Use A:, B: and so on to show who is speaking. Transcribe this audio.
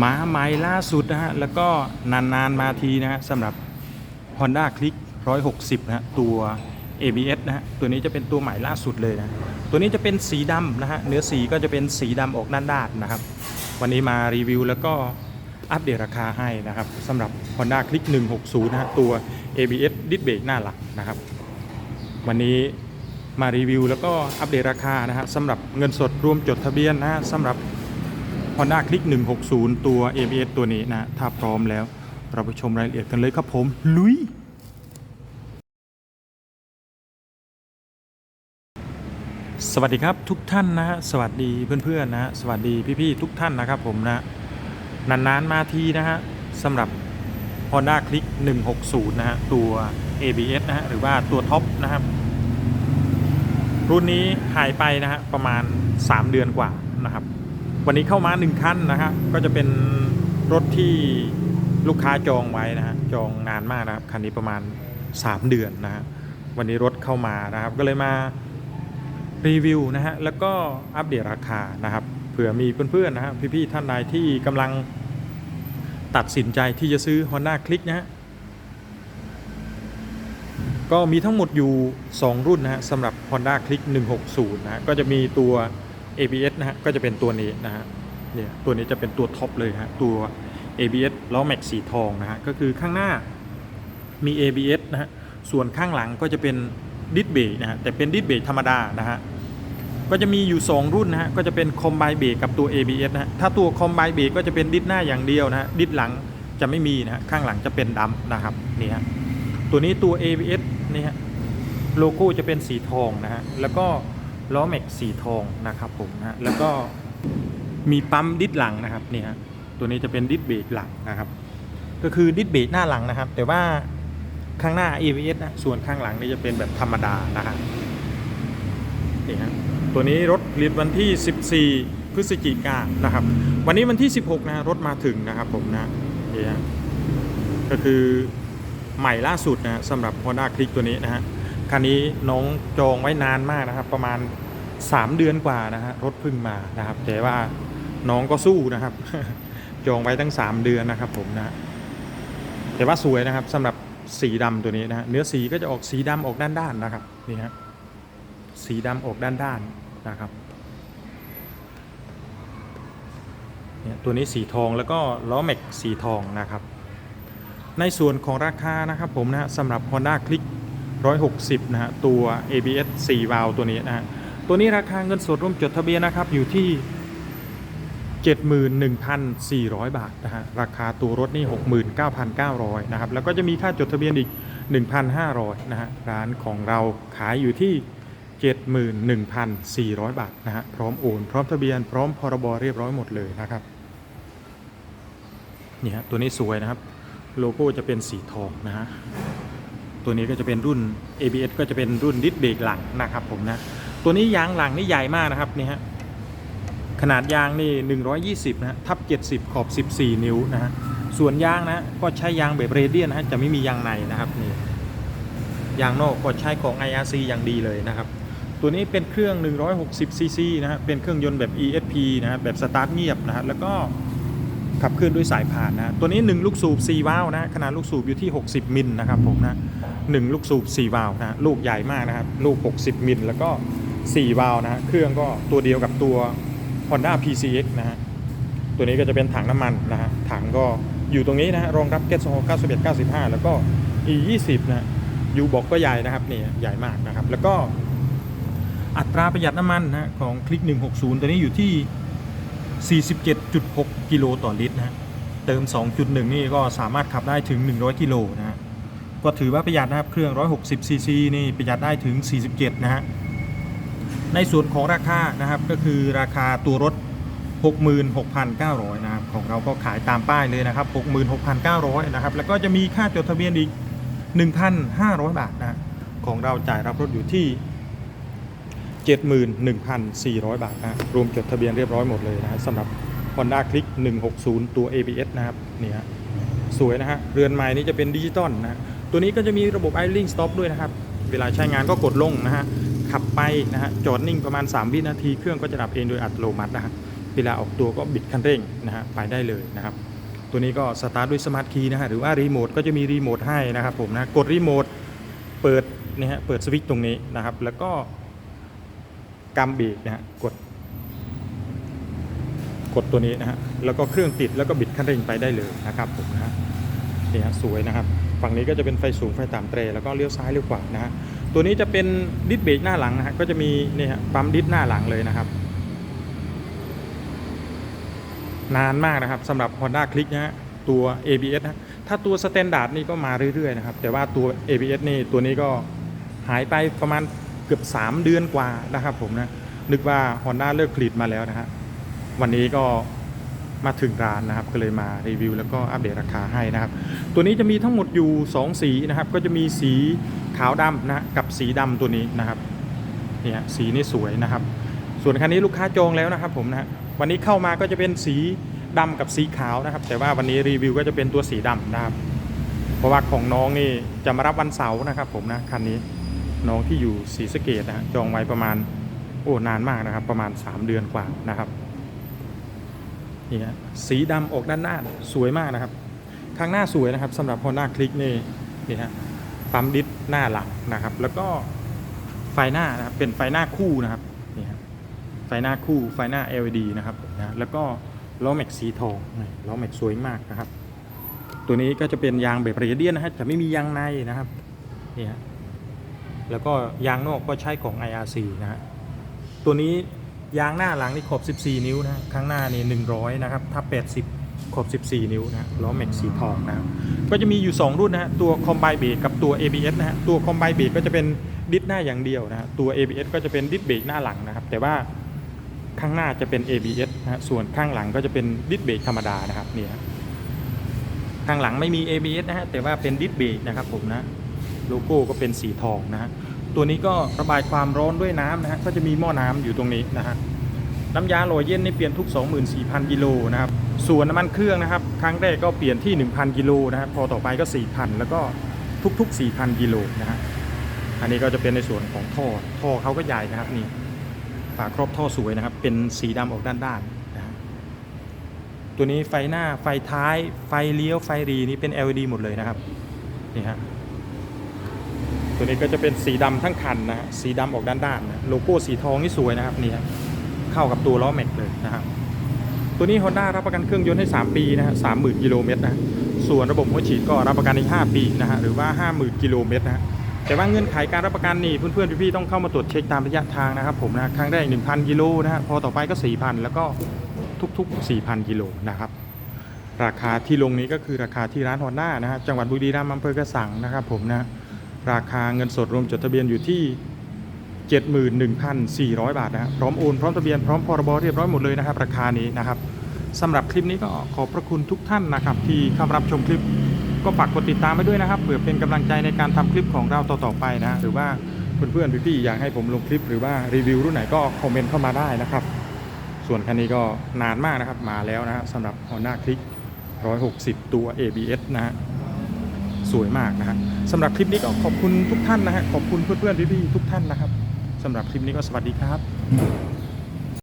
A: ม้าไม้ล่าสุดนะฮะ แล้วก็นาน ๆ มาทีนะฮะสำหรับ Honda Click 160 นะฮะ ตัว ABS นะฮะ ตัวนี้จะเป็นตัวใหม่ล่าสุดเลยนะ ตัวนี้จะเป็นสีดำนะฮะ เนื้อสีก็จะเป็นสีดำออกด้านๆนะครับ วันนี้มารีวิวแล้วก็อัปเดตราคาให้นะครับสำหรับ Honda Click 160 นะฮะ ตัว ABS ดิสเบรกหน้าหลักนะครับ วันนี้มารีวิวแล้วก็อัปเดตราคานะฮะสำหรับเงินสดรวมจดทะเบียนนะฮะสำหรับ Honda Click 160 ตัว ABS ตัวนี้นะ ถ้าพร้อมแล้ว เราไปชมรายละเอียดกันเลยครับผม ลุย สวัสดีครับทุกท่านนะฮะสวัสดีเพื่อนๆนะฮะสวัสดีพี่ๆทุกท่านนะครับผมนะ นานๆมาทีนะฮะสำหรับ Honda Click 160 นะฮะ ตัว ABS นะฮะ หรือว่าตัวท็อปนะครับรุ่นนี้หายไปนะฮะประมาณ 3 เดือนกว่านะครับ วันนี้เข้ามา1คันนะฮะก็จะเป็นรถที่ลูกค้าจองไว้นะฮะจองนานมากนะครับคันนี้ประมาณ 3 เดือนนะฮะวันนี้รถเข้ามานะครับก็เลยมารีวิวนะฮะแล้วก็อัปเดตราคานะครับเผื่อมีเพื่อนๆนะฮะพี่ๆท่านใดที่กำลังตัดสินใจที่จะซื้อ Honda Click นะฮะก็มีทั้งหมดอยู่ 2 รุ่นนะฮะสำหรับ Honda Click 160นะฮะก็จะมีตัว ABS นะฮะก็จะเป็นตัวนี้นะฮะเนี่ยตัวนี้จะเป็นตัวท็อปเลยฮะตัว ABS ล้อแม็กสีทองนะฮะก็คือข้างหน้ามี ABS นะฮะส่วนข้างหลังก็จะเป็นดิสเบรกนะฮะแต่เป็นดิสเบรกธรรมดานะฮะก็จะมีอยู่ 2 รุ่นนะฮะก็จะเป็นคอมไบเบรกกับตัว ABS นะฮะถ้าตัวคอมไบเบรกก็จะเป็นดิสหน้าอย่างเดียวนะฮะดิสหลังจะไม่มีนะฮะข้างหลังจะเป็นดำนะครับนี่ฮะตัวนี้ตัว ABS นี่ฮะโลโก้จะเป็นสีทองนะฮะแล้วก็ ล้อแม็กสีทองนะครับผมนะฮะแล้วก็มีปั๊มดิสหลังนะครับนี่ฮะตัวนี้จะเป็นดิสเบรกหลังนะครับ ก็คือดิสเบรกหน้าหลังนะครับ แต่ว่าข้างหน้า ABS นะส่วนข้างหลังนี่จะเป็นแบบธรรมดานะฮะนี่ฮะตัวนี้รถผลิตวันที่ 14 พฤศจิกายนนะครับ วันนี้วันที่ 16 นะรถมาถึงนะครับผมนะนี่ฮะก็คือใหม่ล่าสุดนะฮะสำหรับ Honda Click ตัวนี้นะฮะคันนี้น้องจองไว้นานมากนะครับ ประมาณ 3 เดือนกว่านะฮะรถเพิ่งมานะครับแต่ว่าน้องก็สู้นะครับจองไว้ตั้ง 3 เดือนนะครับผมนะแต่ว่าสวยนะครับสำหรับสีดำตัวนี้นะฮะเนื้อสีก็จะออกสีดำออกด้านๆนนะครับนี่ฮะสีดำออกด้านๆนนะครับเนี่ยตัวนี้สีทองแล้วก็ล้อแม็กสีทองนะครับ ในส่วนของราคานะครับผมนะฮะสำหรับ Honda Click 160 นะฮะตัว ABS 4วาล์วตัวนี้นะฮะ ตัวนี้ราคาเงินสดร่วมจดทะเบียนนะครับอยู่ที่ 71,400 บาทนะฮะราคาตัวรถนี่ 69,900นะครับแล้วก็จะมีค่าจดทะเบียนอีก 1,500นะฮะร้านของเราขายอยู่ที่ 71,400 บาทนะฮะพร้อมโอนพร้อมทะเบียนพร้อมพรบเรียบร้อยหมดเลยนะครับนี่ฮะตัวนี้สวยนะครับโลโก้จะเป็นสีทองนะฮะตัวนี้ก็จะเป็นรุ่น ABS ก็จะเป็นรุ่นดิสเบรกหลังนะครับผมนะ ตัวนี้ยางหลังนี่ใหญ่มากนะครับนี่ฮะขนาดยางนี่ 120 นะฮะทับ 70 ขอบ 14 นิ้วนะฮะส่วนยางนะก็ใช้ยางแบบเรเดียนนะฮะจะไม่มียางในนะครับนี่ยางนอกก็ใช้ของ IRC อย่างดีเลยนะครับ ตัวนี้เป็นเครื่อง 160 cc นะฮะเป็นเครื่องยนต์แบบ ESP นะฮะแบบสตาร์ทเงียบนะฮะแล้วก็ขับเคลื่อนด้วยสายพานนะตัวนี้ 1 ลูกสูบ 4 วาล์วนะขนาดลูกสูบอยู่ที่ 60 มิลนะครับผมนะ1ลูกสูบ 4 วาล์วนะลูกใหญ่มากนะครับลูก 60 มิลแล้วก็ 4 วาล์วนะเครื่องก็ตัวเดียวกับตัว Honda PCX นะฮะตัวนี้ก็จะเป็นถังน้ำมันนะฮะถังก็อยู่ตรงนี้นะฮะรองรับแก๊สโซฮอล์91 95 แล้วก็ E20 นะยูบอกก็ใหญ่นะครับนี่ใหญ่มากนะครับ แล้วก็อัตราประหยัดน้ำมันนะของคลิก 160 ตัวนี้อยู่ที่ 47.6 กิโลต่อลิตรนะเติม 2.1 นี่ก็สามารถขับได้ถึง 100 กิโลนะฮะก็ถือว่าประหยัดนะครับ เครื่อง 160 ซีซีนี่ประหยัดได้ถึง 47 นะฮะ ในส่วนของราคานะครับก็คือราคาตัวรถ 66,900นะครับของเราก็ขายตามป้ายเลยนะครับ 66,900นะครับแล้วก็จะมีค่าจดทะเบียนอีก 1,500 บาทนะของเราจ่ายรับรถอยู่ที่ 71,400 บาทนะรวมจดทะเบียนเรียบร้อยหมดเลยนะสำหรับ Honda Click 160 ตัว ABS นะครับเนี่ยฮะสวยนะฮะเรือนไม้นี้จะเป็นดิจิตอลนะฮะตัวนี้ก็จะมีระบบ idling stop ด้วยนะครับ เวลาใช้งานก็กดลงนะฮะ ขับไปนะฮะจอดนิ่งประมาณ 3 วินาทีเครื่องก็จะดับเองโดยอัตโนมัตินะฮะเวลาออกตัวก็บิดคันเร่งนะฮะไปได้เลยนะครับ ตัวนี้ก็สตาร์ทด้วยสมาร์ทคีย์นะฮะหรือว่ารีโมทก็จะมีรีโมทให้นะครับผมนะกดรีโมทเปิดนะฮะเปิดสวิตช์ตรงนี้นะครับ แล้วก็กำเบรกนะฮะกด กดตัวนี้นะฮะแล้วก็เครื่องติดแล้วก็บิดคันเร่งไปได้เลยนะครับผมนะฮะนี่ฮะสวยนะครับ ฝั่งนี้ก็จะเป็นไฟสูงไฟต่ำเตรแล้วก็เลี้ยวซ้ายเลี้ยวขวานะฮะ ตัวนี้จะเป็นดิสเบรกหน้าหลังนะฮะก็จะมีนี่ฮะปั๊มดิสหน้าหลังเลยนะครับ นานมากนะครับสำหรับ Honda Click นะฮะตัว ABS นะถ้าตัวสแตนดาร์ดนี่ก็มาเรื่อยๆนะครับ แต่ว่าตัว ABS นี่ตัวนี้ก็หายไปประมาณเกือบ 3 เดือนกว่านะครับผมนะ นึกว่า Honda เลิกผลิตมาแล้วนะฮะวันนี้ก็มาถึงร้านนะครับ ก็เลยมารีวิวแล้วก็อัปเดตราคาให้นะครับ ตัวนี้จะมีทั้งหมดอยู่ 2 สีนะครับ ก็จะมีสีขาวดำนะกับสีดำตัวนี้นะครับเนี่ยสีนี่สวยนะครับ ส่วนคันนี้ลูกค้าจองแล้วนะครับผมนะฮะวันนี้เข้ามาก็จะเป็นสีดำกับสีขาวนะครับ แต่ว่าวันนี้รีวิวก็จะเป็นตัวสีดำนะครับ เพราะว่าของน้องนี่จะมารับวันเสาร์นะครับ ผมนะคันนี้น้องที่อยู่ศรีสะเกดนะจองไว้ประมาณโอ้นานมากนะครับ ประมาณ 3 เดือนกว่านะครับนี่ฮะสีดำออกด้านหน้าสวยมากนะครับ ข้างหน้าสวยนะครับสำหรับ Honda Click นี่นี่ฮะ ปั๊มดิสหน้าหลังนะครับ แล้วก็ไฟหน้านะครับเป็นไฟหน้าคู่นะครับนี่ฮะไฟหน้าคู่ไฟหน้า LED นะครับนะแล้วก็ล้อแม็กสีทองล้อแม็กสวยมากนะครับ ตัวนี้ก็จะเป็นยางแบบเรเดียนนะฮะจะไม่มียางในนะครับนี่ฮะแล้วก็ยางนอกก็ใช้ของ IRC นะฮะตัวนี้ยางหน้าหลังนี่ขอบ 14 นิ้วนะฮะข้างหน้านี่100 นะครับถ้า80 ขอบ 14 นิ้วนะล้อแม็กสีทองนะครับก็จะมีอยู่ 2 รุ่นนะฮะตัวคอมไบเบรกกับตัว ABS นะฮะตัวคอมไบเบรกก็จะเป็นดิสหน้าอย่างเดียวนะฮะตัว ABS ก็จะเป็นดิสเบรกหน้าหลังนะครับ แต่ว่าข้างหน้าจะเป็น ABS นะฮะส่วนข้างหลังก็จะเป็นดิสเบรกธรรมดานะครับเนี่ยข้างหลังไม่มี ABS นะฮะแต่ว่าเป็นดิสเบรกนะครับผมนะโลโก้ก็เป็นสีทองนะฮะตัวนี้ก็ระบายความร้อนด้วยน้ำนะฮะก็จะมีหม้อน้ำอยู่ตรงนี้นะฮะน้ำยาโลเย็นนี่เปลี่ยนทุก 24,000กิโลนะครับ ส่วนน้ำมันเครื่องนะครับ ครั้งแรกก็เปลี่ยนที่ 1,000 กิโลนะครับ พอต่อไปก็ 4,000 แล้วก็ทุกๆ 4,000 กิโลนะฮะอันนี้ก็จะเป็นในส่วนของท่อ ท่อเขาก็ใหญ่นะครับนี่ฝาครอบท่อสวยนะครับ เป็นสีดำออกด้านๆนะฮะตัวนี้ไฟหน้าไฟท้ายไฟเลี้ยวไฟรีนี่เป็น LED หมดเลยนะครับนี่ฮะตัวนี้ก็จะเป็นสีดำทั้งคันนะฮะสีดำออกด้านๆนะโลโก้สีทองนี่สวยนะครับนี่ฮะเข้ากับตัวล้อแม็กเลยนะครับ ตัวนี้ Honda รับประกันเครื่องยนต์ให้ 3 ปีนะฮะ30,000กิโลเมตรนะส่วนระบบหัวฉีดก็รับประกันอีก5ปีนะฮะหรือว่า 50,000กิโลเมตรนะฮะแต่ว่าเงื่อนไขการรับประกันนี่เพื่อนๆพี่ๆต้องเข้ามาตรวจเช็คตามระยะทางนะครับผมนะครั้งแรก 1,000กิโลนะฮะพอต่อไปก็ 4,000 แล้วก็ทุกๆ 4,000กิโลนะครับราคาที่ลงนี้ก็คือราคาที่ร้านฮอนด้านะฮะจังหวัดบุรีรัมย์อำเภอกระสังนะครับผมนะราคาเงินสดรวมจดทะเบียนอยู่ที่ 71,400 บาทนะฮะพร้อมโอนพร้อมทะเบียนพร้อมพรบเรียบร้อยหมดเลยนะครับราคานี้นะครับ สำหรับคลิปนี้ก็ขอบพระคุณทุกท่านนะครับ ที่เข้ารับชมคลิปก็ฝากกดติดตามไว้ด้วยนะครับเผื่อเป็นกำลังใจในการทำคลิปของเราต่อๆไปนะหรือว่าเพื่อนๆพี่ๆอยากให้ผมลงคลิปหรือว่ารีวิวรุ่นไหนก็คอมเมนต์เข้ามาได้นะครับ ส่วนคันนี้ก็นานมากนะครับมาแล้วนะฮะสำหรับ Honda Click 160 ตัว ABS นะฮะสวยมากนะฮะสำหรับคลิปนี้ก็ขอบคุณทุกท่านนะฮะขอบคุณเพื่อนๆพี่ๆทุกท่านนะครับสำหรับคลิปนี้ก็สวัสดีครับ